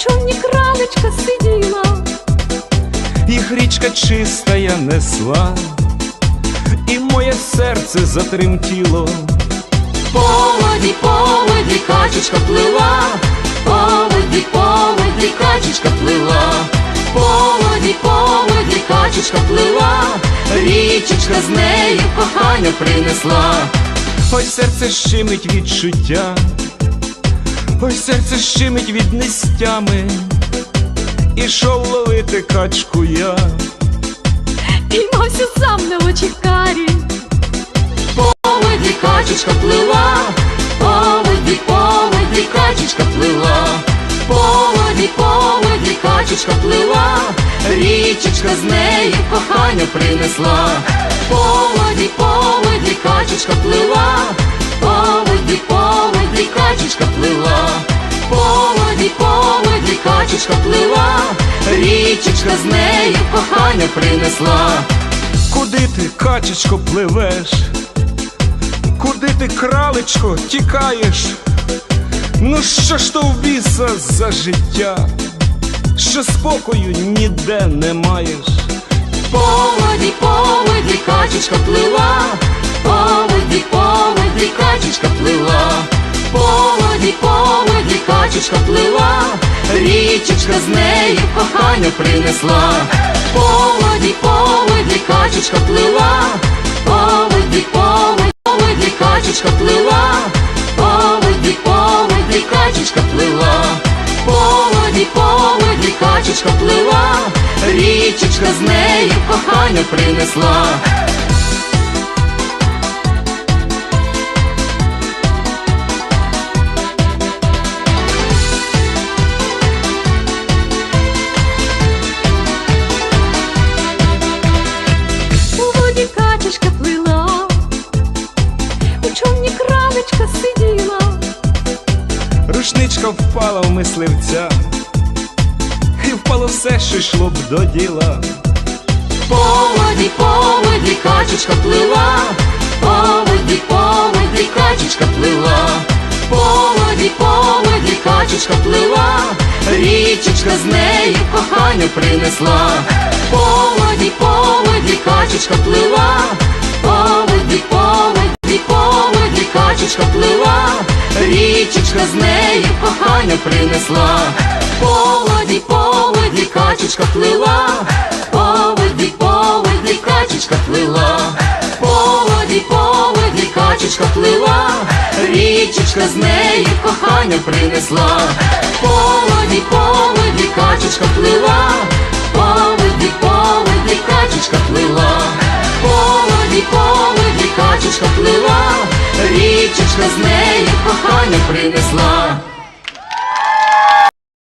човні кралечка сиділа, їх річка чистая несла, і моє серце затремтіло. Поводі, поводі, качечка плила, поводі, поводі, качечка плила, поводі, поводі, качечка плила, річечка з нею кохання принесла, ось серце щемить відчуття ой, серце щемить від нестями, ішов ловити качку я. Піймався сам на очі карі. По воді качечка плила, по воді, по воді качечка плила, по воді, по воді качечка плила, річечка з нею кохання принесла. По воді, по воді воді качечка плила, річечка з нею кохання принесла. Куди ти, качечко, пливеш? Куди ти, кралечко, тікаєш? Ну що ж то в біса за життя, що спокою ніде не маєш? По воді, по воді качечка плила, по воді, по воді качечка плила, по воді, по воді качечка плила, річечка з нею кохання принесла. По воді, по качечка плила, по воді, по качечка плила, по воді качечка плила, по воді, по воді качечка плила, річечка з нею кохання принесла. Кралечка сиділа. Рушничка впала в мисливця, і впало все, що йшло б до діла. По воді, по воді качечка плила, по воді, по воді качечка плила, по воді, по воді качечка плила, річечка з нею кохання принесла. По воді, по воді качечка плила, качечка плила, річечка з нею кохання принесла. По воді, по воді качечка плила, по воді, по воді качечка плила, по воді, по воді качечка плила, річечка з нею кохання принесла. По воді, по воді качечка плила, принесла.